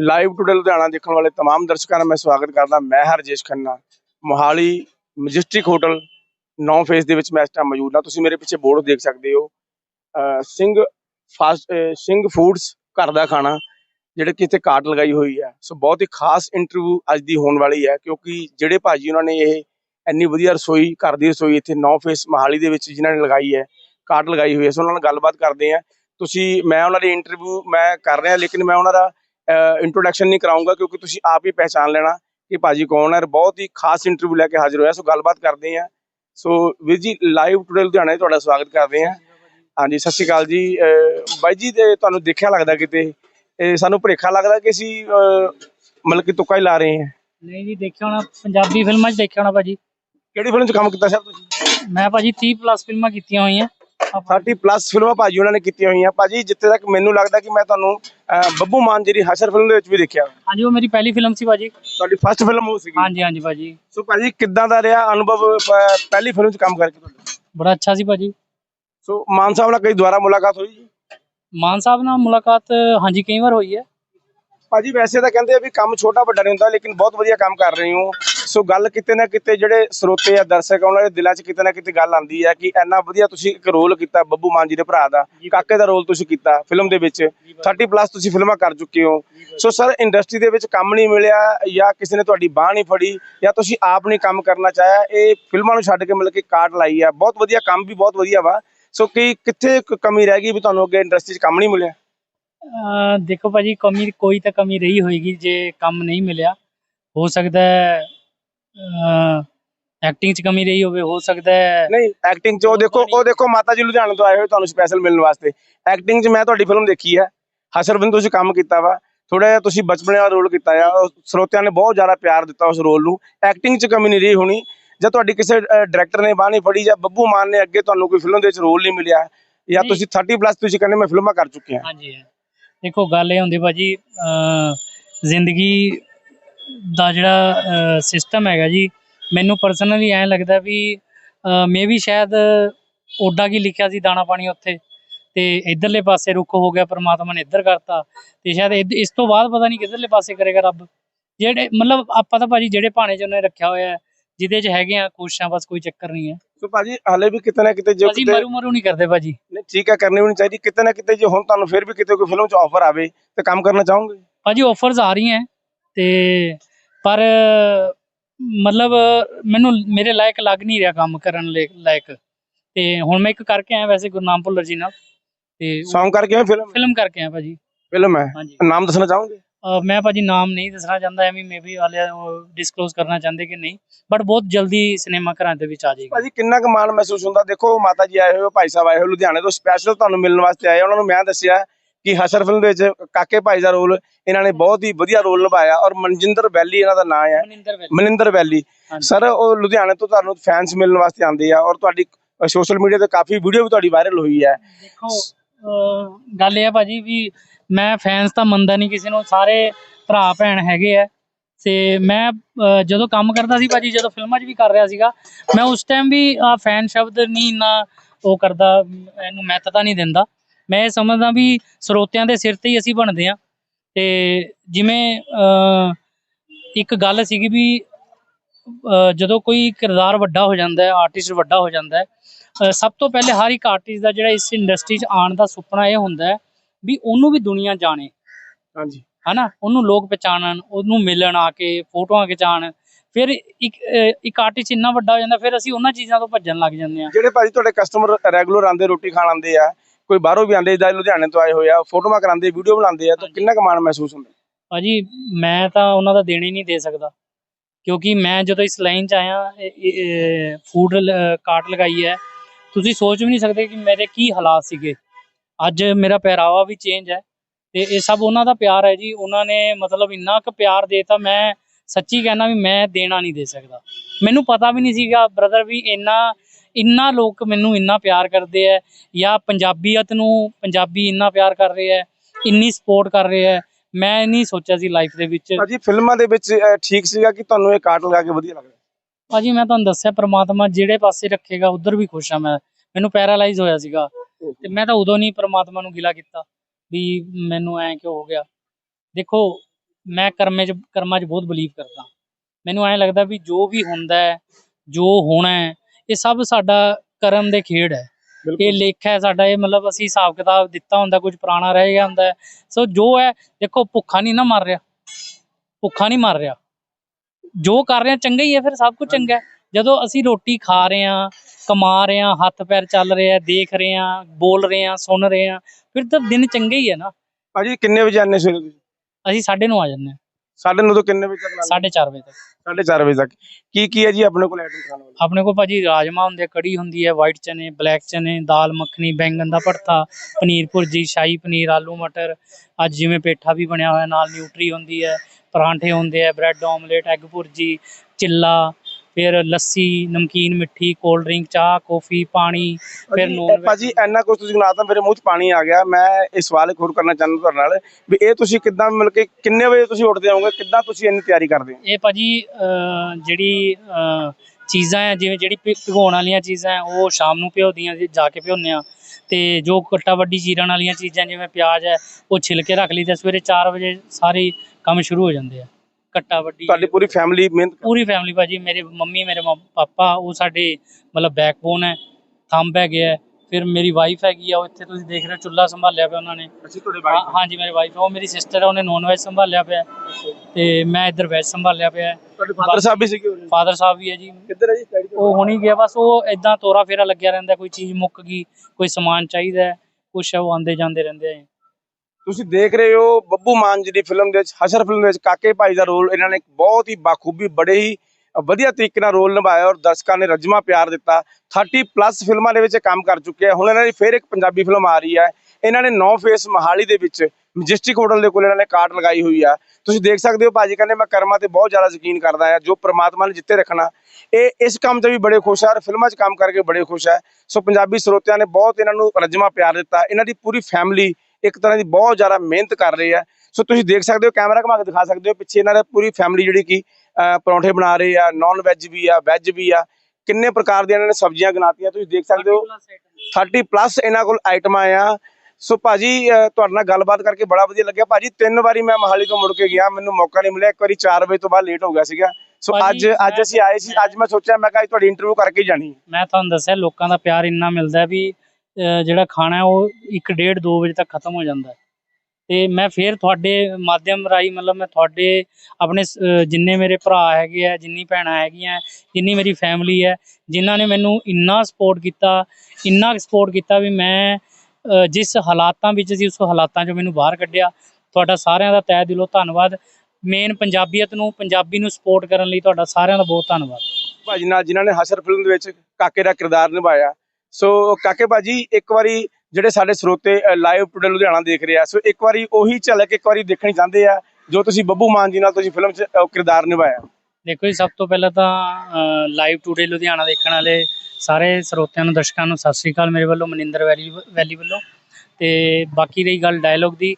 Live today Ludhiana ਦੇਖਣ ਵਾਲੇ तमाम ਦਰਸ਼ਕਾਂ ਦਾ ਮੈਂ ਸਵਾਗਤ ਕਰਦਾ ਮੈਂ Harjesh Khanna Mohali majestic hotel 9 phase ਦੇ ਵਿੱਚ ਮੈਂ ਇਸ ਟਾਈਮ ਮੌਜੂਦ ਹਾਂ ਤੁਸੀਂ ਮੇਰੇ ਪਿੱਛੇ ਬੋਰਡ ਦੇਖ ਸਕਦੇ ਹੋ ਅਹ ਸਿੰਘ ਫਾਸਟ ਅਹ ਸਿੰਘ ਫੂਡਸ ਘਰ ਦਾ ਖਾਣਾ ਜਿਹੜੇ ਕਿ ਇੱਥੇ ਕਾਰਟ ਲਗਾਈ ਹੋਈ ਹੈ ਸੋ ਬਹੁਤ ਹੀ ਖਾਸ ਇੰਟਰਵਿਊ ਅੱਜ ਦੀ ਹੋਣ ਵਾਲੀ ਹੈ ਕਿਉਂਕਿ ਜਿਹੜੇ ਭਾਜੀ ਉਹਨਾਂ ਨੇ ਇਹ ਇੰਨੀ ਵਧੀਆ ਰਸੋਈ ਘਰ ਦੀ ਰਸੋਈ ਇੱਥੇ 9 ਫੇਸ ਮੋਹਾਲੀ ਦੇ ਵਿੱਚ ਜਿਨ੍ਹਾਂ ਨੇ ਲਗਾਈ ਹੈ ਕਾਰਟ ਲਗਾਈ ਹੋਈ ਹੈ ਸੋ ਉਹਨਾਂ ਨਾਲ ਗੱਲਬਾਤ ਕਰਦੇ ਹਾਂ ਤੁਸੀਂ ਮੈਂ ਉਹਨਾਂ ਦੀ ਇੰਟਰਵਿਊ ਮੈਂ ਕਰ ਰਿਹਾ ਲੇਕਿਨ ਮੈਂ ਉਹਨਾਂ ਦਾ ਇੰਟਰੋਡਕਸ਼ਨ ਨਹੀਂ ਕਰਾਉਂਗਾ ਕਿਉਂਕਿ ਤੁਸੀਂ ਆਪ ਹੀ ਪਹਿਚਾਨ ਲੈਣਾ ਕਿ ਭਾਜੀ ਕੌਣ ਹੈ ਬਹੁਤ ਹੀ ਖਾਸ ਇੰਟਰਵਿਊ ਲੈ ਕੇ ਹਾਜ਼ਰ ਹੋਇਆ ਸੋ ਗੱਲਬਾਤ ਕਰਦੇ ਹਾਂ। ਸੋ ਵੀਰ ਜੀ ਲਾਈਵ ਟੁਡੇ ਲੁਧਿਆਣਾ ਤੁਹਾਡਾ ਸਵਾਗਤ ਕਰਦੇ ਹਾਂ। ਹਾਂਜੀ ਸਤਿ ਸ਼੍ਰੀ ਅਕਾਲ ਜੀ। ਬਾਈ ਜੀ ਤੇ ਤੁਹਾਨੂੰ ਦੇਖਿਆ ਲੱਗਦਾ ਕਿਤੇ? ਇਹ ਸਾਨੂੰ ਭੁਲੇਖਾ ਲੱਗਦਾ ਕਿ ਅਸੀਂ ਮਤਲਬ ਕਿ ਤੁੱਕਾ ਹੀ ਲਾ ਰਹੇ ਹਾਂ? ਨਹੀਂ ਜੀ ਦੇਖਿਆ ਹੋਣਾ ਪੰਜਾਬੀ ਫਿਲਮਾਂ 'ਚ ਦੇਖਿਆ ਹੋਣਾ ਭਾਜੀ। ਕਿਹੜੀ ਫਿਲਮ 'ਚ ਕੰਮ ਕੀਤਾ ਸਰ ਤੁਸੀਂ? ਮੈਂ ਭਾਜੀ 30 ਪਲੱਸ ਫਿਲਮਾਂ ਕੀਤੀਆਂ ਹੋਈਆਂ। 30 ਪਲੱਸ ਫਿਲਮਾਂ ਭਾਜੀ ਉਹਨਾਂ ਨੇ ਕੀਤੀਆਂ ਹੋਈਆਂ। ਭਾਜੀ ਜਿੱਥੇ ਤੱਕ ਮੈਨੂੰ ਲੱਗਦਾ ਕਿ ਮੈਂ ਤੁਹਾਨੂੰ ਅਹ, ਬੱਬੂ ਮਾਨ ਜਿਹੜੀ ਹਸ਼ਰ ਫਿਲਮ ਦੇ ਵਿੱਚ ਵੀ ਦੇਖਿਆ। ਹਾਂਜੀ ਉਹ ਮੇਰੀ ਪਹਿਲੀ ਫਿਲਮ ਸੀ ਭਾਜੀ। ਤੁਹਾਡੀ ਫਸਟ ਫਿਲਮ ਉਹ ਸੀਗੀ। ਹਾਂਜੀ ਹਾਂਜੀ ਭਾਜੀ। ਸੋ ਭਾਜੀ ਕਿੱਦਾਂ ਦਾ ਰਿਹਾ ਅਨੁਭਵ ਪਹਿਲੀ ਫਿਲਮ 'ਚ ਕੰਮ ਕਰਕੇ ਤੁਹਾਡਾ? ਬੜਾ ਅੱਛਾ ਸੀ ਭਾਜੀ। ਸੋ ਮਾਨ ਸਾਹਿਬ ਨਾਲ ਕਈ ਦੁਆਰਾ ਮੁਲਾਕਾਤ ਹੋਈ ਜੀ? ਮਾਨ ਸਾਹਿਬ ਨਾਲ ਮੁਲਾਕਾਤ ਹਾਂਜੀ ਕਈ ਵਾਰ ਹੋਈ ਹੈ। ਭਾਜੀ ਵੈਸੇ ਤਾਂ ਕਹਿੰਦੇ ਆ ਵੀ ਕੰਮ ਛੋਟਾ ਵੱਡਾ ਨਹੀਂ ਹੁੰਦਾ ਲੇਕਿਨ ਬਹੁਤ ਵਧੀਆ ਕੰਮ ਕਰ ਰਹੇ ਹੋ। ਸੋ ਗੱਲ ਕਿਤੇ ਨਾ ਕਿਤੇ ਜਿਹੜੇ ਸਰੋਤੇ ਆ ਦਰਸ਼ਕ ਆ, ਉਹਨਾਂ ਦੇ ਦਿਲਾਂ 'ਚ ਕਿਤੇ ਨਾ ਕਿਤੇ ਗੱਲ ਆਉਂਦੀ ਹੈ ਕਿ ਇੰਨਾ ਵਧੀਆ ਤੁਸੀਂ ਇੱਕ ਰੋਲ ਕੀਤਾ ਬੱਬੂ ਮਾਨ ਜੀ ਦੇ ਭਰਾ ਦਾ ਕਾਕੇ ਦਾ ਰੋਲ ਤੁਸੀਂ ਕੀਤਾ ਫਿਲਮ ਦੇ ਵਿੱਚ। 30 ਪਲੱਸ ਤੁਸੀਂ ਫਿਲਮਾਂ ਕਰ ਚੁੱਕੇ ਹੋ। ਸੋ ਸਰ ਇੰਡਸਟਰੀ ਦੇ ਵਿੱਚ ਕੰਮ ਨਹੀਂ ਮਿਲਿਆ ਜਾਂ ਕਿਸੇ ਨੇ ਤੁਹਾਡੀ ਬਾਹ ਨਹੀਂ ਫੜੀ ਜਾਂ ਤੁਸੀਂ ਆਪ ਨਹੀਂ ਕੰਮ ਕਰਨਾ ਚਾਹਿਆ ਇਹ ਫਿਲਮਾਂ ਨੂੰ ਛੱਡ ਕੇ ਮਤਲਬ ਕਿ ਕਾਟ ਲਾਈ ਆ। ਬਹੁਤ ਵਧੀਆ ਕੰਮ ਵੀ ਬਹੁਤ ਵਧੀਆ ਵਾ। ਸੋ ਕੀ ਕਿੱਥੇ ਕ- ਕਮੀ ਰਹਿ ਗਈ ਵੀ ਤੁਹਾਨੂੰ ਅੱਗੇ ਇੰਡਸਟਰੀ 'ਚ ਕੰਮ ਨਹੀਂ ਮਿਲਿਆ? ਅਹ ਦੇਖੋ ਭਾਜੀ ਕਮੀ ਕੋਈ ਤਾਂ ਕਮੀ ਰਹੀ ਹੋਏਗੀ ਜੇ ਕੰਮ ਨਹੀਂ ਮਿਲਿਆ। ਹੋ ਸਕਦਾ ਹੈ ਐਕਟਿੰਗ 'ਚ ਕਮੀ ਰਹੀ ਹੋਵੇ ਹੋ ਸਕਦਾ ਹੈ। ਨਹੀਂ ਐਕਟਿੰਗ 'ਚ ਉਹ ਦੇਖੋ ਉਹ ਦੇਖੋ ਮਾਤਾ ਜੀ ਲੁਧਿਆਣਾ ਤੋਂ ਆਏ ਹੋਏ ਤੁਹਾਨੂੰ ਸਪੈਸ਼ਲ ਮਿਲਣ ਵਾਸਤੇ। ਐਕਟਿੰਗ 'ਚ ਮੈਂ ਤੁਹਾਡੀ ਫਿਲਮ ਦੇਖੀ ਹੈ। ਹਸਰਬਿੰਦ ਤੁਸੀਂ ਕੰਮ ਕੀਤਾ ਵਾ। ਥੋੜਾ ਜਿਹਾ ਤੁਸੀਂ ਬਚਪਨੇ ਵਾਲਾ ਰੋਲ ਕੀਤਾ ਆ। ਸਰੋਤਿਆਂ ਨੇ ਬਹੁਤ ਜ਼ਿਆਦਾ ਪਿਆਰ ਦਿੱਤਾ ਉਸ ਰੋਲ ਨੂੰ। ਐਕਟਿੰਗ 'ਚ ਕਮੀ ਨਹੀਂ ਰਹੀ ਹੋਣੀ। ਜਾਂ ਤੁਹਾਡੀ ਕਿਸੇ ਡਾਇਰੈਕਟਰ ਨੇ ਬਾਹ ਨਹੀਂ ਫੜੀ ਜਾਂ ਬੱਬੂ ਮਾਨ ਨੇ ਅੱਗੇ ਤੁਹਾਨੂੰ ਕੋਈ ਫਿਲਮ ਦੇ ਵਿੱਚ ਰੋਲ ਨਹੀਂ ਮਿਲਿਆ ਜਾਂ। ਤੁਸੀਂ 30 ਪਲੱਸ ਤੁਸੀਂ ਕਹਿੰਦੇ ਮੈਂ ਫਿਲਮਾਂ ਕਰ ਚੁੱਕੇ ਹਾਂ। ਹਾਂਜੀ। ਦੇਖੋ ਗੱਲ ਇਹ ਹੁੰਦੀ ਭਾਜੀ ਜ਼ਿੰਦਗੀ ਦਾ ਜਿਹੜਾ ਸਿਸਟਮ ਹੈਗਾ ਜੀ ਮੈਨੂੰ ਪਰਸਨਲੀ ਐਂ ਲੱਗਦਾ ਵੀ ਮੇ ਵੀ ਸ਼ਾਇਦ ਓਡਾ ਕੀ ਲਿਖਿਆ ਸੀ ਦਾਣਾ ਪਾਣੀ ਉੱਥੇ ਤੇ ਇਧਰਲੇ ਪਾਸੇ ਰੁੱਖ ਹੋ ਗਿਆ ਪ੍ਰਮਾਤਮਾ ਨੇ ਇੱਧਰ ਕਰਤਾ ਤੇ ਸ਼ਾਇਦ ਇਸ ਤੋਂ ਬਾਅਦ ਪਤਾ ਨਹੀਂ ਕਿੱਧਰਲੇ ਪਾਸੇ ਕਰੇਗਾ ਰੱਬ। ਜਿਹੜੇ ਮਤਲਬ ਆਪਾਂ ਤਾਂ ਭਾਜੀ ਜਿਹੜੇ ਭਾਣੇ 'ਚ ਉਹਨੇ ਰੱਖਿਆ ਹੋਇਆ ਜਿਹਦੇ 'ਚ ਹੈਗੇ ਆ ਆ ਬਸ ਕੋਈ ਚੱਕਰ ਨਹੀਂ ਹੈ। ਸੋ ਭਾਜੀ ਹਲੇ ਵੀ ਕਿਤੇ ਨਾ ਕਿਤੇ ਜੇ ਅਸੀਂ ਮਰੂ ਮਰੂ ਨਹੀਂ ਕਰਦੇ ਭਾਜੀ। ਨਹੀਂ, ਠੀਕ ਹੈ ਕਰਨੀ ਵੀ ਨਹੀਂ ਚਾਹੀਦੀ। ਕਿਤੇ ਨਾ ਕਿਤੇ ਜੇ ਹੁਣ ਤੁਹਾਨੂੰ ਫਿਰ ਵੀ ਕਿਤੇ ਕੋਈ ਫਿਲਮ 'ਚ ਆਫਰ ਆਵੇ ਤੇ ਕੰਮ ਕਰਨਾ ਚਾਹੋਗੇ? ਭਾਜੀ ਆਫਰਸ ਆ ਰਹੀਆਂ ਹੈ ਤੇ ਪਰ ਮਤਲਬ ਮੈਨੂੰ ਮੇਰੇ ਲਾਇਕ ਲੱਗ ਨਹੀਂ ਰਿਹਾ ਕੰਮ ਕਰਨ ਲਈ- ਲਾਇਕ। ਤੇ ਹੁਣ ਮੈਂ ਇੱਕ ਕਰਕੇ ਆਇਆ ਵੈਸੇ ਗੁਰਨਾਮ ਭੁੱਲਰ ਜੀ ਨਾਲ। ਤੇ ਸੌਂਗ ਕਰਕੇ ਫਿਲਮ ਫਿਲਮ ਕਰਕੇ ਆਇਆ ਭਾਜੀ। ਫਿਲਮ ਹੈ? ਹਾਂਜੀ। ਨਾਮ ਦੱਸਣਾ ਚਾਹੋਗੇ? ਅਹ ਮੈਂ ਭਾਜੀ ਨਾਮ ਨਹੀਂ ਦੱਸਣਾ ਚਾਹੁੰਦਾ ਐਵੇਂ ਮੇਬੀ ਵਾਲੇ ਡਿਸਕਲੋਜ਼ ਕਰਨਾ ਚਾਹੁੰਦੇ ਕਿ ਨਹੀਂ। ਬਟ ਬਹੁਤ ਜਲਦੀ ਸਿਨੇਮਾ ਘਰਾਂ ਦੇ ਵਿੱਚ ਆ ਜਾਏਗੀ। ਭਾਜੀ ਕਿੰਨਾ ਕੁ ਮਾਣ ਮਹਿਸੂਸ ਹੁੰਦਾ? ਦੇਖੋ ਮਾਤਾ ਜੀ ਆਏ ਹੋਏ ਭਾਈ ਸਾਹਿਬ ਆਏ ਹੋਏ ਲੁਧਿਆਣੇ ਤੋਂ ਸਪੈਸ਼ਲ ਤੁਹਾਨੂੰ ਮਿਲਣ ਵਾਸਤੇ ਆਏ ਉਹਨਾਂ ਨੂੰ ਮੈਂ ਦੱਸਿਆ। ਕਿ ਹਸ਼ਰ ਫਿਲਮ ਦੇ ਵਿੱਚ ਕਾਕੇ ਭਾਈ ਦਾ ਰੋਲ ਇਹਨਾਂ ਨੇ ਬਹੁਤ ਹੀ ਵਧੀਆ ਰੋਲ ਨਿਭਾਇਆ ਔਰ ਮਨਜਿੰਦਰ ਵੈਲੀ ਇਹਨਾਂ ਦਾ ਨਾਮ ਹੈ। ਮਨਿੰਦਰ ਵੈਲੀ। ਸਰ ਉਹ ਲੁਧਿਆਣੇ ਤੋਂ ਤੁਹਾਨੂੰ ਫੈਨਸ ਮਿਲਣ ਵਾਸਤੇ ਆਉਂਦੇ ਆ ਔਰ ਤੁਹਾਡੀ ਸੋਸ਼ਲ ਮੀਡੀਆ ਤੇ ਕਾਫੀ ਵੀਡੀਓ ਵੀ ਤੁਹਾਡੀ ਵਾਇਰਲ ਹੋਈ ਹੈ। ਦੇਖੋ ਗੱਲ ਇਹ ਆ ਭਾਜੀ ਵੀ ਮੈਂ ਫੈਨਸ ਤਾਂ ਮੰਨਦਾ ਨਹੀਂ ਕਿਸੇ ਨੂੰ ਸਾਰੇ ਭਰਾ ਭੈਣ ਹੈਗੇ ਆ। ਤੇ ਮੈਂ ਜਦੋਂ ਕੰਮ ਕਰਦਾ ਸੀ ਭਾਜੀ ਜਦੋਂ ਫਿਲਮਾਂ 'ਚ ਵੀ ਕਰ ਰਿਹਾ ਸੀਗਾ ਮੈਂ ਉਸ ਟਾਈਮ ਵੀ ਆ ਫੈਨ ਸ਼ਬਦ ਨਹੀਂ ਇੰਨਾ ਉਹ ਕਰਦਾ ਇਹਨੂੰ ਮਹੱਤਤਾ ਨਹੀਂ ਦਿੰਦਾ। ਮੈਂ ਇਹ ਸਮਝਦਾ ਵੀ ਸਰੋਤਿਆਂ ਦੇ ਸਿਰ ਤੇ ਹੀ ਅਸੀਂ ਬਣਦੇ ਆ ਤੇ ਜਿਵੇਂ ਇੱਕ ਗੱਲ ਸੀਗੀ ਵੀ ਜਦੋਂ ਕੋਈ ਕਿਰਦਾਰ ਵੱਡਾ ਹੋ ਜਾਂਦਾ ਹੈ ਆਰਟਿਸਟ ਵੱਡਾ ਹੋ ਜਾਂਦਾ ਹੈ ਸਭ ਤੋਂ ਪਹਿਲੇ ਹਰ ਇੱਕ ਆਰਟਿਸਟ ਦਾ ਜਿਹੜਾ ਇਸ ਇੰਡਸਟਰੀ 'ਚ ਆਉਣ ਦਾ ਸੁਪਨਾ ਇਹ ਹੁੰਦਾ ਹੈ ਵੀ ਉਹਨੂੰ ਵੀ ਦੁਨੀਆ ਜਾਣੇ। ਹਾਂਜੀ। ਹਨਾ? ਉਹਨੂੰ ਲੋਕ ਪਛਾਣਨ ਉਹਨੂੰ ਮਿਲਣ ਆ ਕੇ ਫੋਟੋਆਂ ਖਿਚਾਣ ਫਿਰ ਇੱਕ ਇੱਕ ਆਰਟਿਸਟ ਇੰਨਾ ਵੱਡਾ ਹੋ ਜਾਂਦਾ ਫਿਰ ਅਸੀਂ ਉਹਨਾਂ ਚੀਜ਼ਾਂ ਤੋਂ ਭੱਜਣ ਲੱਗ ਜਾਂਦੇ ਆ ਜਿਹੜੇ ਭਾਜੀ ਤੁਹਾਡੇ ਕਸਟਮਰ ਰੈਗੂਲਰ ਆਉਂਦੇ ਰੋਟੀ ਖਾਣ ਆਉਂਦੇ ਆ ਕੋਈ ਬਾਹਰੋਂ ਵੀ ਆਉਂਦੇ ਜਿੱਦਾਂ ਲੁਧਿਆਣੇ ਤੋਂ ਆਏ ਹੋਏ ਆ ਫੋਟੋਆਂ ਕਰਾਉਂਦੇ ਵੀਡੀਓ ਬਣਾਉਂਦੇ ਆ ਤਾਂ ਕਿੰਨਾ ਕੁ ਮਾਣ ਮਹਿਸੂਸ ਹੁੰਦਾ? ਭਾਜੀ ਮੈਂ ਤਾਂ ਉਹਨਾਂ ਦਾ ਦੇਣ ਹੀ ਨਹੀਂ ਦੇ ਸਕਦਾ। ਕਿਉਂਕਿ ਮੈਂ ਜਦੋਂ ਇਸ ਲਾਈਨ 'ਚ ਆਇਆ ਫੂਡ ਕਾਰਟ ਲਗਾਈ ਹੈ ਤੁਸੀਂ ਸੋਚ ਵੀ ਨਹੀਂ ਸਕਦੇ ਕਿ ਮੇਰੇ ਕੀ ਹਾਲਾਤ ਸੀਗੇ। ਅੱਜ ਮੇਰਾ ਪਹਿਰਾਵਾ ਵੀ ਚੇਂਜ ਹੈ ਤੇ ਇਹ ਸਭ ਉਹਨਾਂ ਦਾ ਪਿਆਰ ਹੈ ਜੀ। ਉਹਨਾਂ ਨੇ ਮਤਲਬ ਇੰਨਾ ਕੁ ਪਿਆਰ ਦੇਤਾ ਮੈਂ ਸੱਚੀ ਕਹਿਣਾ ਵੀ ਮੈਂ ਦੇਣਾ ਨਹੀਂ ਦੇ ਸਕਦਾ। ਮੈਨੂੰ ਪਤਾ ਵੀ ਨਹੀਂ ਸੀਗਾ ਬ੍ਰਦਰ ਵੀ ਇੰਨਾ ਇੰਨਾ ਲੋਕ ਮੈਨੂੰ ਇੰਨਾ ਪਿਆਰ ਕਰਦੇ ਹੈ ਜਾਂ ਪੰਜਾਬੀਅਤ ਨੂੰ ਪੰਜਾਬੀ ਇੰਨਾ ਪਿਆਰ ਕਰ ਰਹੇ ਹੈ ਇੰਨੀ ਸਪੋਰਟ ਕਰ ਰਹੇ ਹੈ ਮੈਂ ਨਹੀਂ ਸੋਚਿਆ ਸੀ ਲਾਈਫ ਦੇ ਵਿੱਚ। ਭਾਜੀ ਫਿਲਮਾਂ ਦੇ ਵਿੱਚ ਅਹ, ਠੀਕ ਸੀਗਾ ਕਿ ਤੁਹਾਨੂੰ ਇਹ ਕਾਰਟ ਲਗਾ ਕੇ ਵਧੀਆ ਲੱਗਦਾ? ਭਾਜੀ ਮੈਂ ਤੁਹਾਨੂੰ ਦੱਸਿਆ ਪ੍ਰਮਾਤਮਾ ਜਿਹੜੇ ਪਾਸੇ ਰੱਖੇਗਾ ਉਧਰ ਵੀ ਖੁਸ਼ ਆ ਮੈਂ। ਮੈਨੂੰ ਪੈਰਾਲਾਈਜ਼ ਹੋਇਆ ਸੀਗਾ। ਤੇ ਮੈਂ ਤਾਂ ਉਦੋਂ ਨਹੀਂ ਪ੍ਰਮਾਤਮਾ ਨੂੰ ਗਿਲਾ ਕੀਤਾ ਵੀ ਮੈਨੂੰ ਐ ਕਿਉਂ ਹੋ ਗਿਆ। ਦੇਖੋ ਮੈਂ ਕਰਮੇ ਚ ਕਰਮਾਂ 'ਚ ਬਹੁਤ ਬਲੀਵ ਕਰਦਾ। ਮੈਨੂੰ ਐਂ ਲੱਗਦਾ ਵੀ ਜੋ ਵੀ ਹੁੰਦਾ ਹੈ ਜੋ ਹੋਣਾ ਹੈ ਇਹ ਸਭ ਸਾਡਾ ਕਰਮ ਦੇ ਖੇਡ ਹੈ। ਇਹ ਲੇਖ ਹੈ ਸਾਡਾ ਇਹ ਮਤਲਬ ਅਸੀਂ ਹਿਸਾਬ ਕਿਤਾਬ ਦਿੱਤਾ ਹੁੰਦਾ ਕੁਝ ਪੁਰਾਣਾ ਰਹਿ ਗਿਆ ਹੁੰਦਾ ਸੋ ਜੋ ਹੈ ਦੇਖੋ ਭੁੱਖਾ ਨਹੀਂ ਨਾ ਮਰ ਰਿਹਾ। ਭੁੱਖਾ ਨਹੀਂ ਮਰ ਰਿਹਾ। ਜੋ ਕਰ ਰਿਹਾ ਚੰਗਾ ਹੀ ਹੈ ਫਿਰ ਸਭ ਕੁਝ ਚੰਗਾ ਹੈ। ਜਦੋਂ ਅਸੀਂ ਰੋਟੀ ਖਾ ਰਹੇ ਆ ਕਮਾ ਰਹੇ ਆ ਹੱਥ ਪੈਰ ਚੱਲ ਰਹੇ ਆ ਦੇਖ ਰਹੇ ਆ ਬੋਲ ਰਹੇ ਆ ਸੁਣ ਰਹੇ ਆ ਫਿਰ ਤਾਂ ਦਿਨ ਚੰਗਾ ਹੀ ਹੈ ਨਾ। ਭਾਜੀ ਕਿੰਨੇ ਵਜੇ ਆਨੇ ਸਵੇਰੇ ਅਸੀਂ 9:30 ਨੂੰ ਆ ਜਾਂਦੇ ਆ 9:30 ਤੋਂ ਕਿੰਨੇ ਵਜੇ ਤੱਕ ਲਾਉਂਦੇ 4:30 ਵਜੇ ਤੱਕ। 4:30 ਵਜੇ ਤੱਕ। ਕੀ ਕੀ ਹੈ ਜੀ ਆਪਣੇ ਕੋਲ ਆਈਟਮ ਖਾਣ ਵਾਲੇ? ਆਪਣੇ ਕੋਲ ਭਾਜੀ ਰਾਜਮਾ ਹੁੰਦੇ ਆ, ਕੜੀ ਹੁੰਦੀ ਹੈ ਵਾਈਟ ਚਨੇ ਬਲੈਕ ਚਨੇ ਦਾਲ ਮੱਖਣੀ ਬੈਂਗਣ ਦਾ ਭੜਤਾ ਪਨੀਰ ਭੁਰਜੀ ਸ਼ਾਹੀ ਪਨੀਰ ਆਲੂ ਮਟਰ ਅੱਜ ਜਿਵੇਂ ਪੇਠਾ ਵੀ ਬਣਿਆ ਹੋਇਆ ਨਾਲ ਨਿਊਟਰੀ ਹੁੰਦੀ ਹੈ ਪਰਾਂਠੇ ਹੁੰਦੇ ਆ bread omelette egg bhurji chilla ਫਿਰ ਲੱਸੀ ਨਮਕੀਨ ਮਿੱਠੀ ਕੋਲਡ ਡਰਿੰਕ ਚਾਹ ਕੌਫੀ ਪਾਣੀ ਫਿਰ veg- ਭਾਜੀ ਇੰਨਾ ਕੁਝ ਤੁਸੀਂ ਗਨਾਤਾ ਮੇਰੇ ਮੂੰਹ 'ਚ ਪਾਣੀ ਆ ਗਿਆ। ਮੈਂ ਇਹ ਸਵਾਲ ਇੱਕ ਹੋਰ ਕਰਨਾ ਚਾਹੁੰਦਾ ਤੁਹਾਡੇ ਨਾਲ ਵੀ ਇਹ ਤੁਸੀਂ ਕਿੱਦਾਂ ਮਤਲਬ ਕਿ ਕਿੰਨੇ ਵਜੇ ਤੁਸੀਂ ਉੱਠਦੇ ਹੋਵੋਗੇ? ਕਿੱਦਾਂ ਤੁਸੀਂ ਇੰਨੀ ਤਿਆਰੀ ਕਰਦੇ ਹੋ? ਇਹ ਭਾਜੀ ਅਹ, ਜਿਹੜੀ ਅਹ, ਚੀਜ਼ਾਂ ਹੈ ਜਿਵੇਂ ਜਿਹੜੀ ਭਿ- ਭਿਗਾਉਣ ਵਾਲੀਆਂ ਚੀਜ਼ਾਂ ਹੈ ਉਹ ਸ਼ਾਮ ਨੂੰ ਭਿਓਦੀਆਂ ਜੀ ਜਾ ਕੇ ਭਿਓਨੇ ਆ। ਤੇ ਜੋ ਕੱਟਾ ਵੱਡੀ ਚੀਰਨ ਵਾਲੀਆਂ ਚੀਜ਼ਾਂ ਜਿਵੇਂ ਪਿਆਜ਼ ਹੈ ਉਹ ਛਿਲ ਕੇ ਰੱਖ ਲਈ ਤੇ ਸਵੇਰੇ 4 ਵਜੇ ਸਾਰੇ ਕੰਮ ਸ਼ੁਰੂ ਹੋ ਜਾਂਦੇ ਆ। ਕੱਟਾ ਵੱਡੀ ਤੁਹਾਡੀ ਪੂਰੀ ਫੈਮਿਲੀ ਮਿਹਨਤ ਪੂਰੀ ਫੈਮਿਲੀ ਭਾਜੀ ਮੇਰੇ ਮੰਮੀ ਮੇਰੇ ਪਾਪਾ ਉਹ ਸਾਡੇ ਮਤਲਬ ਬੈਕਬੋਨ ਹੈ ਥੰਬ ਹੈਗੇ ਹੈ ਫਿਰ ਮੇਰੀ ਵਾਈਫ ਹੈਗੀ ਆ ਉਹ ਇੱਥੇ ਤੁਸੀਂ ਦੇਖ ਰਹੇ ਹੋ ਚੁੱਲ੍ਹਾ ਸੰਭਾਲਿਆ ਪਿਆ ਉਹਨਾਂ ਨੇ। ਅਸੀਂ ਤੁਹਾਡੇ ਹਾਂ- ਹਾਂਜੀ ਮੇਰੇ ਵਾਈਫ ਉਹ ਮੇਰੀ ਸਿਸਟਰ ਹੈ ਉਹਨੇ ਨੌਨ ਵੈਜ ਸੰਭਾਲਿਆ ਪਿਆ ਤੇ ਮੈਂ ਇੱਧਰ ਵੈਜ ਸੰਭਾਲਿਆ ਪਿਆ ਤੁਹਾਡੇ ਫਾਦਰ ਸਾਹਿਬ ਵੀ ਸੀਗੇ? ਫਾਦਰ ਸਾਹਿਬ ਵੀ ਹੈ ਜੀ। ਕਿੱਧਰ ਹੈ ਜੀ? ਉਹ ਹੁਣੀ ਗਿਆ ਬਸ ਉਹ ਇਦਾਂ ਤੋਰਾ ਫੇਰਾ ਲੱਗਿਆ ਰਹਿੰਦਾ ਕੋਈ ਚੀਜ਼ ਮੁੱਕ ਗਈ ਕੋਈ ਸਮਾਨ ਚਾਹੀਦਾ ਕੁਛ ਉਹ ਆਉਂਦੇ ਜਾਂਦੇ ਰਹਿੰਦੇ ਆ ਤੁਸੀਂ ਦੇਖ ਰਹੇ ਹੋ ਬੱਬੂ ਮਾਨ ਜੀ ਦੀ ਫਿਲਮ ਦੇ ਵਿੱਚ, ਹਸ਼ਰ ਫਿਲਮ ਦੇ ਵਿੱਚ ਕਾਕੇ ਭਾਈ ਦਾ ਰੋਲ ਇਹਨਾਂ ਨੇ ਬਹੁਤ ਹੀ ਬਾਖੂਬੀ, ਬੜੇ ਹੀ ਵਧੀਆ ਤਰੀਕੇ ਨਾਲ ਰੋਲ ਨਿਭਾਇਆ ਔਰ ਦਰਸ਼ਕਾਂ ਨੇ ਰੱਜਮਾ ਪਿਆਰ ਦਿੱਤਾ। 30 ਪਲੱਸ ਫਿਲਮਾਂ ਦੇ ਵਿੱਚ ਕੰਮ ਕਰ ਚੁੱਕੇ ਆ। ਹੁਣ ਇਹਨਾਂ ਦੀ ਫਿਰ ਇੱਕ ਪੰਜਾਬੀ ਫਿਲਮ ਆ ਰਹੀ ਹੈ ਇਹਨਾਂ ਨੇ ਨੌ ਫੇਸ ਮਹਾਲੀ ਦੇ ਵਿੱਚ ਮਜਿਸਟਿਕ ਹੋਟਲ ਦੇ ਕੋਲ ਇਹਨਾਂ ਨੇ ਕਾਰਟ ਲਗਾਈ ਹੋਈ ਆ। ਤੁਸੀਂ ਦੇਖ ਸਕਦੇ ਹੋ ਭਾਜੀ, ਕਹਿੰਦੇ ਮੈਂ ਕਰਮਾਂ ਤੇ ਬਹੁਤ ਜ਼ਿਆਦਾ ਯਕੀਨ ਕਰਦਾ ਆ, ਜੋ ਪ੍ਰਮਾਤਮਾ ਨੇ ਜਿੱਤੇ ਰੱਖਣਾ। ਇਹ ਇਸ ਕੰਮ 'ਚ ਵੀ ਬੜੇ ਖੁਸ਼ ਆ ਔਰ ਫਿਲਮਾਂ 'ਚ ਕੰਮ ਕਰਕੇ ਬੜੇ ਖੁਸ਼ ਆ। ਸੋ ਪੰਜਾਬੀ ਸਰੋਤਿਆਂ ਨੇ ਬਹੁਤ ਇਹਨਾਂ ਨੂੰ ਰੱਜਮਾ ਪਿਆਰ ਦਿੱਤਾ। ਇਹਨਾਂ ਦੀ ਪੂਰੀ ਫੈਮਿਲੀ ਇੱਕ ਤਰ੍ਹਾਂ ਦੀ ਬਹੁਤ ਜ਼ਿਆਦਾ ਮਿਹਨਤ ਕਰ ਰਹੀ ਹੈ। ਸੋ ਤੁਸੀਂ ਦੇਖ ਸਕਦੇ ਹੋ ਕੈਮਰਾ ਘੁਮਾ ਕੇ ਦਿਖਾ ਸਕਦੇ ਹੋ ਪਿੱਛੇ ਇਹਨਾਂ ਦਾ ਪੂਰੀ ਫੈਮਿਲੀ ਜਿਹੜੀ ਕਿ ਪਰੌਂਠੇ ਬਣਾ ਰਹੇ ਆ ਨਾਨ ਵੈਜ ਵੀ ਆ ਵੈਜ ਵੀ ਆ ਕਿੰਨੇ ਪ੍ਰਕਾਰ ਦੀਆਂ ਇਹਨਾਂ ਨੇ ਸਬਜ਼ੀਆਂ ਗਨਾਤੀਆਂ ਤੁਸੀਂ ਦੇਖ ਸਕਦੇ ਹੋ। 30 ਪਲੱਸ ਇਹਨਾਂ ਕੋਲ ਆਈਟਮਾਂ ਆ। ਸੋ ਭਾਜੀ ਤੁਹਾਡੇ ਨਾਲ ਗੱਲਬਾਤ ਕਰਕੇ ਬੜਾ ਵਧੀਆ ਲੱਗਿਆ। ਭਾਜੀ ਤਿੰਨ ਵਾਰੀ ਮੈਂ ਮਹਾਲੀ ਤੋਂ ਮੁੜ ਕੇ ਗਿਆ ਮੈਨੂੰ ਮੌਕਾ ਨਹੀਂ ਮਿਲਿਆ ਇੱਕ ਵਾਰੀ 4 ਵਜੇ ਤੋਂ ਬਾਅਦ ਲੇਟ ਹੋ ਗਿਆ ਸੀਗਾ। ਸੋ ਅੱਜ ਅੱਜ ਅਸੀਂ ਆਏ ਸੀ ਅੱਜ ਮੈਂ ਸੋਚਿਆ ਮੈਂ ਕਿਹਾ ਤੁਹਾਡੀ ਇੰਟਰਵਿਊ ਕਰਕੇ ਜਾਣੀ। ਮੈਂ ਤੁਹਾਨੂੰ ਦੱਸਿਆ ਲੋਕਾਂ ਦਾ ਪਿਆਰ ਇੰਨਾ ਮਿਲਦਾ ਵੀ ਜਿਹੜਾ ਖਾਣਾ ਹੈ, ਉਹ 1:30 2 ਵਜੇ ਤੱਕ ਖਤਮ ਹੋ ਜਾਂਦਾ ਹੈ। ਤੇ ਮੈਂ ਫੇਰ ਤੁਹਾਡੇ ਮਾਧਿਅਮ ਰਾਹੀਂ ਮਤਲਬ ਮੈਂ ਤੁਹਾਡੇ ਆਪਣੇ ਜਿੰਨੇ ਮੇਰੇ ਭਰਾ ਹੈਗੇ ਆ, ਜਿੰਨੀ ਭੈਣਾਂ ਹੈਗੀਆਂ, ਜਿੰਨੀ ਮੇਰੀ ਫੈਮਿਲੀ ਹੈ, ਜਿਨ੍ਹਾਂ ਨੇ ਮੈਨੂੰ ਇੰਨਾ ਸਪੋਰਟ ਕੀਤਾ, ਇੰਨਾ ਸਪੋਰਟ ਕੀਤਾ ਵੀ ਮੈਂ ਜਿਸ ਹਾਲਾਤਾਂ ਵਿੱਚ ਸੀ, ਉਸ ਹਾਲਾਤਾਂ 'ਚੋਂ ਮੈਨੂੰ ਬਾਹਰ ਕੱਢਿਆ। ਤੁਹਾਡਾ ਸਾਰਿਆਂ ਦਾ ਤਹਿ ਦਿਲੋਂ ਧੰਨਵਾਦ। ਮੇਨ ਪੰਜਾਬੀਅਤ ਨੂੰ, ਪੰਜਾਬੀ ਨੂੰ ਸਪੋਰਟ ਕਰਨ ਲਈ ਤੁਹਾਡਾ ਸਾਰਿਆਂ ਦਾ ਬਹੁਤ ਧੰਨਵਾਦ। ਭਾਜੀ, ਨਾਲ ਜਿਨ੍ਹਾਂ ਨੇ ਹਸਰ ਫਿਲਮ ਦੇ ਵਿੱਚ ਕਾਕੇ ਦਾ ਕਿਰਦਾਰ ਨਿਭਾਇਆ ਸੋ ਕਾਕੇ ਭਾਜੀ, ਇੱਕ ਵਾਰੀ ਜਿਹੜੇ ਸਾਡੇ ਸਰੋਤੇ ਲਾਈਵ ਟੂਡੇ ਲੁਧਿਆਣਾ ਦੇਖ ਰਹੇ ਆ, ਸੋ ਇੱਕ ਵਾਰੀ ਉਹੀ ਝਲਕ ਇੱਕ ਵਾਰੀ ਦੇਖਣੀ ਚਾਹੁੰਦੇ ਆ, ਜੋ ਤੁਸੀਂ ਬੱਬੂ ਮਾਨ ਜੀ ਨਾਲ ਤੁਸੀਂ ਫਿਲਮ 'ਚ ਕਿਰਦਾਰ ਨਿਭਾਇਆ। ਦੇਖੋ ਜੀ, ਸਭ ਤੋਂ ਪਹਿਲਾਂ ਤਾਂ ਲਾਈਵ ਟੂਡੇ ਲੁਧਿਆਣਾ ਦੇਖਣ ਵਾਲੇ ਸਾਰੇ ਸਰੋਤਿਆਂ ਨੂੰ, ਦਰਸ਼ਕਾਂ ਨੂੰ ਸਤਿ ਸ੍ਰੀ ਅਕਾਲ ਮੇਰੇ ਵੱਲੋਂ, ਮਨਿੰਦਰ ਵੈਲੀ ਵੈਲੀ ਵੱਲੋਂ। ਤੇ ਬਾਕੀ ਰਹੀ ਗੱਲ ਡਾਇਲੋਗ ਦੀ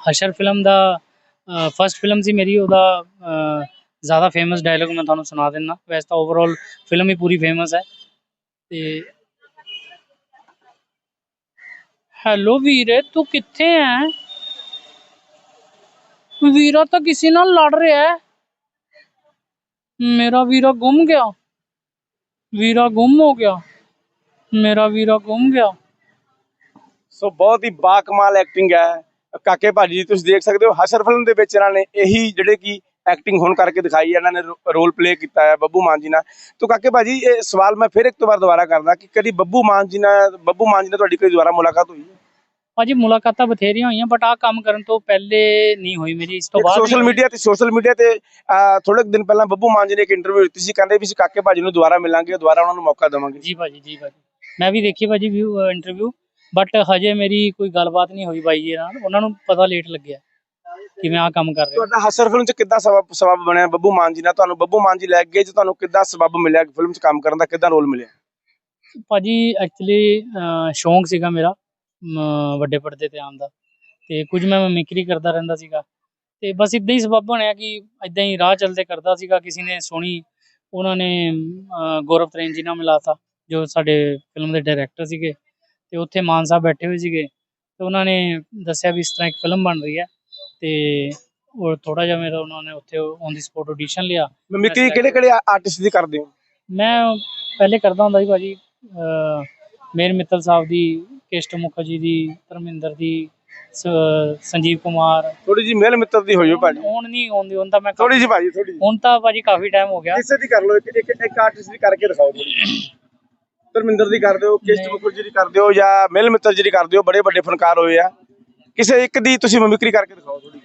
ਹਸ਼ਰ ਫਿਲਮ ਦਾ ਫਰਸਟ ਫਿਲਮ ਸੀ ਮੇਰੀ, ਉਹਦਾ ਜ਼ਿਆਦਾ ਫੇਮਸ ਡਾਇਲੋਗ ਮੈਂ ਤੁਹਾਨੂੰ ਸੁਣਾ ਦਿੰਦਾ। ਵੈਸੇ ਤਾਂ ਓਵਰਆਲ ਫਿਲਮ ਹੀ ਪੂਰੀ ਫੇਮਸ ਹੈ। ਤੇ ਹੈਲੋ ਵੀਰੇ, ਤੂੰ ਕਿੱਥੇ ਹੈ ਵੀਰਾ ਤਾਂ ਕਿਸੇ ਨਾਲ ਲੜ ਰਿਹਾ ਹੈ ਮੇਰਾ ਵੀਰਾ ਗੁੰਮ ਗਿਆ। ਵੀਰਾ ਗੁੰਮ ਹੋ ਗਿਆ। ਮੇਰਾ ਵੀਰਾ ਗੁੰਮ ਗਿਆ। ਸੋ ਬਹੁਤ ਹੀ ਬਾਕਮਾਲ ਐਕਟਿੰਗ ਹੈ। ਕਾਕੇ ਭਾਜੀ, ਤੁਸੀਂ ਦੇਖ ਸਕਦੇ ਹੋ, ਹਸਰ ਫਿਲਮ ਦੇ ਵਿੱਚ ਇਹਨਾਂ ਨੇ ਇਹੀ ਜਿਹੜੇ ਕਿ ਐਕਟਿੰਗ ਹੁਣ ਕਰਕੇ ਦਿਖਾਈ ਹੈ ਇਹਨਾਂ ਨੇ ਰੋਲ ਪਲੇ ਕੀਤਾ ਹੈ ਬੱਬੂ ਮਾਨ ਜੀ ਨਾਲ। ਤੋ ਕਾਕੇ ਭਾਜੀ ਇਹ ਸਵਾਲ ਮੈਂ ਫਿਰ ਇੱਕ ਤੋਂ ਵਾਰ ਦੁਬਾਰਾ ਕਰਦਾ ਕਿ ਕਦੀ ਬੱਬੂ ਮਾਨ ਜੀ ਨਾਲ ਬੱਬੂ ਮਾਨ ਜੀ ਨਾਲ ਤੁਹਾਡੀ ਕੋਈ ਦੁਬਾਰਾ ਮੁਲਾਕਾਤ ਹੋਈ ਹੈ? ਭਾਜੀ ਮੁਲਾਕਾਤਾਂ ਬਥੇਰੀਆਂ ਹੋਈਆਂ ਬਟ ਆਹ ਕੰਮ ਕਰਨ ਤੋਂ ਪਹਿਲੇ ਨਹੀਂ ਹੋਈ ਮੇਰੀ ਇਸ ਤੋਂ ਬਾਅਦ ਸੋਸ਼ਲ ਮੀਡੀਆ ਤੇ ਸੋਸ਼ਲ ਮੀਡੀਆ ਤੇ ਥੋੜੇ ਦਿਨ ਪਹਿਲਾਂ ਬੱਬੂ ਮਾਨ ਜੀ ਨੇ ਇੱਕ ਇੰਟਰਵਿਊ ਦਿੱਤੀ ਸੀ ਕਹਿੰਦੇ ਵੀ ਅਸੀਂ ਕਾਕੇ ਭਾਜੀ ਨੂੰ ਦੁਬਾਰਾ ਮਿਲਾਂਗੇ ਦੁਬਾਰਾ ਉਹਨਾਂ ਨੂੰ ਮੌਕਾ ਦੇਵਾਂਗੇ। ਜੀ ਭਾਜੀ ਜੀ ਭਾਜੀ। ਮੈਂ ਵੀ ਦੇਖੀ ਭਾਜੀ ਵਿਊ ਇੰਟਰਵਿਊ ਬਟ ਹਜੇ ਮੇਰੀ ਕੋਈ ਗੱਲਬਾਤ ਨਹੀਂ ਹੋਈ ਬਾਈ ਜੀ ਨਾਲ ਉਹਨਾਂ ਨੂੰ ਪਤਾ ਲੇਟ ਲੱਗਿਆ। ਕਿ ਮੈਂ ਆਹ ਕੰਮ ਕਰ ਰਿਹਾ ਤੁਹਾਡਾ ਹਸਰ ਫਿਲਮ ਚ ਕਿੱਦਾਂ ਸਬਬ ਸਬਬ ਬਣਿਆ? ਬੱਬੂ ਮਾਨ ਜੀ ਨਾਲ ਤੁਹਾਨੂੰ ਬੱਬੂ ਮਾਨ ਜੀ ਲੈ ਗਏ ਜੇ ਤੁਹਾਨੂੰ ਕਿੱਦਾਂ ਸਬਬ ਮਿਲਿਆ ਫਿਲਮ ਚ ਕੰਮ ਕਰਨ ਦਾ? ਕਿੱਦਾਂ ਰੋਲ ਮਿਲਿਆ? ਭਾਜੀ ਐਕਚੁਅਲੀ ਸ਼ੌਂਕ ਸੀਗਾ ਮੇਰਾ ਵੱਡੇ ਪਰਦੇ ਤੇ ਆਉਣ ਦਾ। ਤੇ ਕੁਝ ਮੈਂ ਮਿਮਿਕਰੀ ਕਰਦਾ ਰਹਿੰਦਾ ਸੀਗਾ। ਤੇ ਬਸ ਇਦਾਂ ਹੀ ਸਬਬ ਬਣਿਆ ਕਿ ਇਦਾਂ ਹੀ ਰਾਹ ਚੱਲਦੇ ਕਰਦਾ ਸੀਗਾ। ਕਿਸੇ ਨੇ ਸੁਣੀ ਉਹਨਾਂ ਨੇ ਗੌਰਵ ਤਰੇਨ ਜੀ ਨਾਲ ਮਿਲਾਤਾ ਜੋ ਸਾਡੇ ਫਿਲਮ ਦੇ ਡਾਇਰੈਕਟਰ ਸੀਗੇ। ਤੇ ਉੱਥੇ ਮਾਨ ਸਾਹਿਬ ਬੈਠੇ ਹੋਏ ਸੀਗੇ। ਤੇ ਉਹਨਾਂ ਨੇ ਦੱਸਿਆ ਵੀ ਇਸ ਤਰ੍ਹਾਂ ਇੱਕ ਫਿਲਮ ਬਣ ਰਹੀ ਹੈ। ਤੇ ਉਹ ਥੋੜਾ ਜਿਹਾ ਮੇਰਾ ਉਹਨਾਂ ਨੇ ਉੱਥੇ ਔਨ ਦੀ ਸਪੋਟ ਆਡੀਸ਼ਨ ਲਿਆ। ਮਿਮਿਕਰੀ ਕਿਹੜੇ ਕਿਹੜੇ ਆਰਟਿਸਟ ਦੀ ਕਰਦੇ ਹੋ? ਮੈਂ ਪਹਿਲੇ ਕਰਦਾ ਹੁੰਦਾ ਸੀ ਭਾਜੀ ਮੇਰ ਮਿੱਤਲ ਸਾਹਿਬ ਦੀ ਕੇਸ਼ਟ ਮੁਖਰਜੀ ਦੀ ਧਰਮਿੰਦਰ ਦੀ ਸੰਜੀਵ ਕੁਮਾਰ। ਥੋੜੀ ਜੀ ਮੇਲ ਮਿੱਤਰ ਦੀ ਹੋਈਓ ਭਾਜੀ। ਹੁਣ ਨਹੀਂ ਆਉਂਦੀ ਹੁਣ ਤਾਂ ਮੈਂ ਥੋੜੀ ਜੀ ਭਾਜੀ ਥੋੜੀ ਹੁਣ ਤਾਂ ਭਾਜੀ ਕਾਫੀ ਟਾਈਮ ਹੋ ਗਿਆ। ਕਿਸੇ ਦੀ ਕਰ ਲਓ ਇੱਕ ਇੱਕ ਆਰਟਿਸਟ ਦੀ ਕਰਕੇ ਦਿਖਾਓ ਥੋੜੀ ਧਰਮਿੰਦਰ ਦੀ ਕਰਦੇ ਹੋ ਕੇਸ਼ਟ। ਮੁਖਰਜੀ ਦੀ ਕਰਦੇ ਹੋ ਜਾਂ ਮਿਲ ਮਿੱਤਰ ਜੀ ਦੀ ਕਰਦੇ ਹੋ? ਬੜੇ ਵੱਡੇ ਫਨਕਾਰ ਹੋਏ ਆ। ਕਿਸੇ ਇੱਕ ਦੀ ਤੁਸੀਂ ਮਿਮਿਕਰੀ ਕਰਕੇ ਦਿਖਾਓ ਥੋੜੀ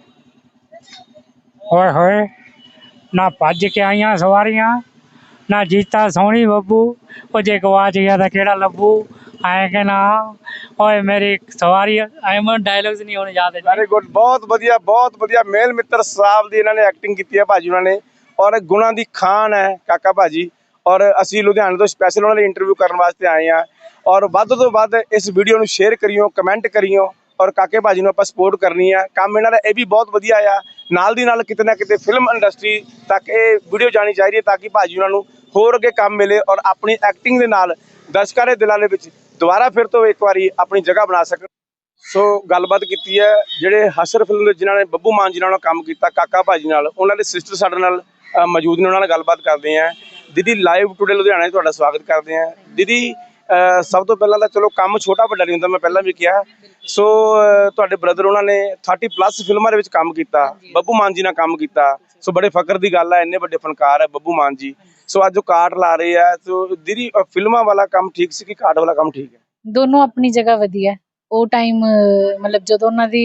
ਹੋਏ ਹੋਏ ਨਾ ਭੱਜ ਕੇ ਆਈਆਂ ਸਵਾਰੀਆਂ ਨਾ ਜੀਤਾ ਸੋਹਣੀ ਬੱਬੂ ਉਹ ਜੇ ਗਵਾਚ ਗਿਆ ਤਾਂ ਕਿਹੜਾ ਲੱਭੂ? ਆਏ ਕਿ ਨਾ ਓਏ ਮੇਰੀ ਸਵਾਰੀ ਆਈ ਮਨ ਡਾਇਲੌਗਸ ਨਹੀਂ ਹੋਣੇ ਯਾਦ ਹੈ ਵੈਰੀ ਗੁੱਡ ਬਹੁਤ ਵਧੀਆ ਬਹੁਤ ਵਧੀਆ। ਮੇਲ ਮਿੱਤਰ ਸਾਹਿਬ ਦੀ ਇਹਨਾਂ ਨੇ ਐਕਟਿੰਗ ਕੀਤੀ ਹੈ ਭਾਜੀ ਉਹਨਾਂ ਨੇ। ਔਰ ਗੁਣਾਂ ਦੀ ਖਾਨ ਹੈ ਕਾਕਾ ਭਾਜੀ। ਔਰ ਅਸੀਂ ਲੁਧਿਆਣੇ ਤੋਂ ਸਪੈਸ਼ਲ ਉਹਨਾਂ ਲਈ ਇੰਟਰਵਿਊ ਕਰਨ ਵਾਸਤੇ ਆਏ ਆ ਔਰ ਵੱਧ ਤੋਂ ਵੱਧ ਇਸ ਵੀਡੀਓ ਨੂੰ ਸ਼ੇਅਰ ਕਰਿਓ ਕਮੈਂਟ ਕਰਿਓ। ਔਰ ਕਾਕੇ ਭਾਜੀ ਨੂੰ ਆਪਾਂ ਸਪੋਰਟ ਕਰਨੀ ਆ। ਕੰਮ ਇਹਨਾਂ ਦਾ ਇਹ ਵੀ ਬਹੁਤ ਵਧੀਆ ਆ। ਨਾਲ ਦੀ ਨਾਲ ਕਿਤੇ ਨਾ ਕਿਤੇ ਫਿਲਮ ਇੰਡਸਟਰੀ ਤੱਕ ਇਹ ਵੀਡੀਓ ਜਾਣੀ ਚਾਹੀਦੀ ਹੈ ਤਾਂ ਕਿ ਭਾਜੀ ਉਹਨਾਂ ਨੂੰ ਹੋਰ ਅੱਗੇ ਕੰਮ ਮਿਲੇ ਔਰ ਆਪਣੀ ਐਕਟਿੰਗ ਦੇ ਨਾਲ ਦਰਸ਼ਕਾਂ ਦੇ ਦਿਲਾਂ ਦੇ ਵਿੱਚ ਦੁਬਾਰਾ ਫਿਰ ਤੋਂ ਇੱਕ ਵਾਰੀ ਆਪਣੀ ਜਗ੍ਹਾ ਬਣਾ ਸਕਣ। ਸੋ ਗੱਲਬਾਤ ਕੀਤੀ ਹੈ ਜਿਹੜੇ ਹਸਰ ਫਿਲਮ ਦੇ ਜਿਨ੍ਹਾਂ ਨੇ ਬੱਬੂ ਮਾਨ ਜੀ ਨਾਲ ਕੰਮ ਕੀਤਾ, ਕਾਕਾ ਭਾਜੀ ਨਾਲ, ਉਹਨਾਂ ਦੇ ਸਿਸਟਰ ਸਾਡੇ ਨਾਲ ਮੌਜੂਦ ਨੇ, ਉਹਨਾਂ ਨਾਲ ਗੱਲਬਾਤ ਕਰਦੇ ਆਂ ਦੀਦੀ ਲਾਈਵ ਟੂਡੇ ਲੁਧਿਆਣਾ 'ਚ ਤੁਹਾਡਾ ਸਵਾਗਤ ਕਰਦੇ ਆਂ ਦੀਦੀ ਸਭ ਤੋਂ ਪਹਿਲਾਂ ਤਾਂ ਚਲੋ ਕੰਮ ਛੋਟਾ ਵੱਡਾ ਨਹੀਂ ਹੁੰਦਾ ਮੈਂ ਪਹਿਲਾਂ ਵੀ ਕਿਹਾ। ਸੋ ਤੁਹਾਡੇ ਬ੍ਰਦਰ ਉਹਨਾਂ ਨੇ 30 ਪਲੱਸ ਫਿਲਮਾਂ ਦੇ ਵਿੱਚ ਕੰਮ ਕੀਤਾ ਬੱਬੂ ਮਾਨ ਜੀ ਨਾਲ ਕੰਮ ਕੀਤਾ। ਸੋ ਬੜੇ ਫਖਰ ਦੀ ਗੱਲ ਹੈ ਇੰਨੇ ਵੱਡੇ ਫਨਕਾਰ ਹੈ ਬੱਬੂ ਮਾਨ ਜੀ। ਸੋ ਅੱਜ ਉਹ ਕਾਰਡ ਲਾ ਰਹੇ ਆ ਸੋ ਦੀਦੀ ਅ, ਫਿਲਮਾਂ ਵਾਲਾ ਕੰਮ ਠੀਕ ਸੀ ਕਿ ਕਾਰਡ ਵਾਲਾ ਕੰਮ ਠੀਕ ਹੈ? ਦੋਨੋਂ ਆਪਣੀ ਜਗ੍ਹਾ ਵਧੀਆ। ਉਹ ਟਾਈਮ ਮਤਲਬ ਜਦੋਂ ਉਹਨਾਂ ਦੀ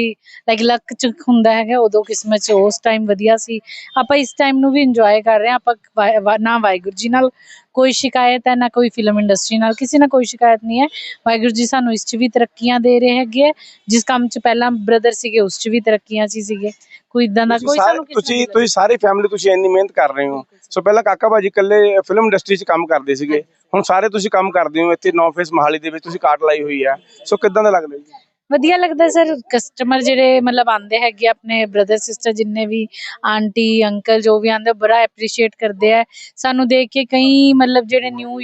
ਲਾਈਕ ਲੱਕ ਚ ਹੁੰਦਾ ਹੈਗਾ ਉਦੋਂ ਕਿਸਮਤ ਚ ਉਸ ਟਾਈਮ ਵਧੀਆ ਸੀ। ਆਪਾਂ ਇਸ ਟਾਈਮ ਨੂੰ ਵੀ ਇੰਜੋਏ ਕਰ ਰਹੇ ਆਪਾਂ ਨਾ ਵਾਹਿਗੁਰੂ ਜੀ ਨਾਲ। ਕੋਈ ਸ਼ਿਕਾਇਤ ਹੈ ਨਾ ਕੋਈ ਫਿਲਮ ਇੰਡਸਟਰੀ ਨਾਲ ਕਿਸੇ ਨਾਲ ਕੋਈ ਸ਼ਿਕਾਇਤ ਨਹੀਂ ਹੈ। ਵਾਹਿਗੁਰੂ ਜੀ ਸਾਨੂੰ ਇਸ ਚ ਵੀ ਤਰੱਕੀਆਂ ਦੇ ਰਹੇ ਹੈਗੇ ਹੈ। ਜਿਸ ਕੰਮ ਚ ਪਹਿਲਾਂ ਬ੍ਰਦਰ ਸੀਗੇ ਉਸ ਚ ਵੀ ਤਰੱਕੀਆਂ ਚ ਹੀ ਸੀਗੇ। ਕੋਈ ਇਦਾਂ ਦਾ ਕੋਈ ਸਾਨੂੰ ਕਿਸੇ ਤੁਸੀਂ ਤੁਸੀਂ ਸਾਰੀ ਫੈਮਿਲੀ ਤੁਸੀਂ ਇੰਨੀ ਮਿਹਨਤ ਕਰ ਰਹੇ ਹੋ। ਸੋ ਪਹਿਲਾਂ ਕਾਕਾ ਭਾਜੀ ਇਕੱਲੇ ਫਿਲਮ ਇੰਡਸਟਰੀ 'ਚ ਕੰਮ ਕਰਦੇ ਸੀਗੇ। ਹੁਣ ਸਾਰੇ ਤੁਸੀਂ ਕੰਮ ਕਰਦੇ ਹੋ ਇੱਥੇ ਨੌ ਫੇਸ ਮਹਾਲੀ ਦੇ ਵਿੱਚ ਤੁਸੀਂ ਕਾਟ ਲਾਈ ਹੋਈ ਆ ਸੋ ਕਿੱਦਾਂ ਦਾ ਲੱਗਦਾ ਜੀ? ਵਧੀਆ ਲੱਗਦਾ ਸਰ ਕਸਟਮਰ ਜਿਹੜੇ ਮਤਲਬ ਆਂਦੇ ਹੈਗੇ ਆਪਣੇ ਬ੍ਰਦਰ ਸਿਸਟਰ ਜਿੰਨੇ ਵੀ ਆਂਟੀ ਅੰਕਲ ਜੋ ਵੀ ਆਂਦੇ ਬੜਾ ਐਪਰੀਸ਼ੀਏਟ ਕਰਦੇ ਆ। ਸਾਨੂੰ ਦੇਖ ਕੇ ਕਈ ਮਤਲਬ ਜਿਹੜੇ ਨਿਊ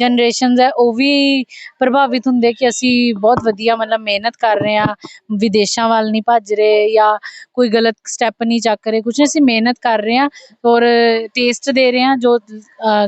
ਜਨਰੇਸ਼ਨਸ ਹੈ ਉਹ ਵੀ ਪ੍ਰਭਾਵਿਤ ਹੁੰਦੇ ਕਿ ਅਸੀਂ ਬਹੁਤ ਵਧੀਆ ਮਤਲਬ ਮਿਹਨਤ ਕਰ ਰਹੇ ਆ ਵਿਦੇਸ਼ਾਂ ਵੱਲ ਨਹੀਂ ਭੱਜ ਰਹੇ ਜਾਂ ਕੋਈ ਗਲਤ ਸਟੈਪ ਨਹੀਂ ਚੱਕ ਰਹੇ। ਕੁਝ ਅਸੀਂ ਮਿਹਨਤ ਕਰ ਰਹੇ ਆ ਔਰ ਟੇਸਟ ਦੇ ਰਹੇ ਆ ਜੋ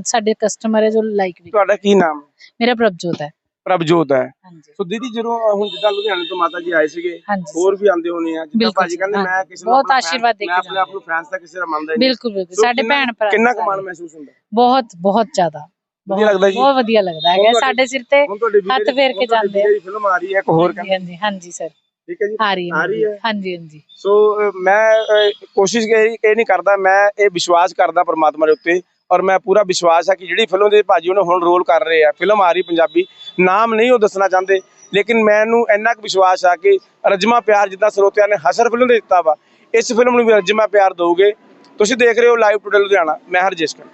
ਸਾਡੇ ਕਸਟਮਰ ਹੈ ਜੋ ਲਾਈਕ ਵੀ। ਤੁਹਾਡਾ ਕੀ ਨਾਮ? ਮੇਰਾ ਪ੍ਰਭਜੋਤ ਹੈ। ਪ੍ਰਭਜੋਤ ਹੈ। ਹਾਂਜੀ। ਸੋ ਦੀਦੀ ਜਦੋਂ ਹੁਣ ਜਿੱਦਾਂ ਲੁਧਿਆਣੇ ਤੋਂ ਮਾਤਾ ਜੀ ਆਏ ਸੀਗੇ ਹਾਂਜੀ। ਹੋਰ ਵੀ ਆਉਂਦੇ ਹੋਣੇ ਆ ਜਿੱਦਾਂ ਬਿਲਕੁਲ ਭਾਜੀ ਕਹਿੰਦੇ ਮੈਂ। ਕਿਸੇ ਨੂੰ ਬਹੁਤ ਆਪਣਾ fan- ਆਸ਼ੀਰਵਾਦ ਦੇ ਮੈਂ ਕੇ ਆਪਣੇ ਆਪ ਨੂੰ ਫੈਨਸ ਦਾ ਕਿਸੇ ਦਾ ਮੰਨਦਾ ਹੀ ਨਹੀਂ। ਬਿਲਕੁਲ ਬਿਲਕੁਲ। ਸੋ ਸਾਡੇ ਕਿੰਨਾ- ਭੈਣ ਭਰਾ ਕਿੰਨਾ। ਕਮਾਲ ਮਹਿਸੂਸ ਹੁੰਦਾ? ਬਹੁਤ ਬਹੁਤ ਜ਼ਿਆਦਾ। ਵਧੀਆ ਲੱਗਦਾ ਜੀ? ਬਹੁਤ ਵਧੀਆ ਲੱਗਦਾ ਹੈਗਾ। ਤੁਹਾਡੀ- ਸਾਡੇ ਸਿਰ ਤੇ ਹੁਣ ਤੁਹਾਡੇ ਹੱਥ ਫੇਰ ਕੇ ਜਾਂਦੇ ਆ। ਫਿਲਮ ਆ ਰਹੀ ਹੈ ਇੱਕ ਹੋਰ ਹਾਂਜੀ ਕਹਿੰਦੇ। ਹਾਂਜੀ ਹਾਂਜੀ ਸਰ ਠੀਕ ਹੈ ਜੀ? ਆ ਰਹੀ ਹੈ ਆ ਰਹੀ। ਹੈ? ਹਾਂਜੀ ਹਾਂਜੀ। ਸੋ ਅ, ਮੈਂ ਅ, ਕੋਸ਼ਿਸ਼ ਇਹ ਇਹ ਨਹੀਂ ਕਰਦਾ ਮੈਂ ਇਹ ਵਿਸ਼ਵਾਸ ਕਰਦਾ ਪਰਮਾਤਮਾ ਦੇ ਉੱਤੇ ਔਰ ਮੈਂ ਪੂਰਾ ਵਿਸ਼ਵਾਸ ਹੈ ਕਿ ਜਿਹੜੀ ਫਿਲਮ ਦੇ ਭਾਜੀ ਉਹਨੇ ਹੁਣ ਰੋਲ ਕਰ ਰਹੇ ਆ, ਫਿਲਮ ਆ ਰਹੀ ਪੰਜਾਬੀ, ਨਾਮ ਨਹੀਂ ਉਹ ਦੱਸਣਾ ਚਾਹੁੰਦੇ, ਲੇਕਿਨ ਮੈਨੂੰ ਇੰਨਾ ਕੁ ਵਿਸ਼ਵਾਸ ਆ ਕਿ ਰਜਮਾ ਪਿਆਰ ਜਿੱਦਾਂ ਸਰੋਤਿਆਂ ਨੇ ਹਸਰ ਫਿਲਮ ਦੇ ਦਿੱਤਾ ਵਾ, ਇਸ ਫਿਲਮ ਨੂੰ ਵੀ ਰਜਮਾ ਪਿਆਰ ਦਿਓਗੇ ਤੁਸੀਂ ਦੇਖ ਰਹੇ ਹੋ ਲਾਈਵ ਟੁਡੇ ਲੁਧਿਆਣਾ, ਮੈਂ ਹਰਜੇਸ਼ ਖਾਨ।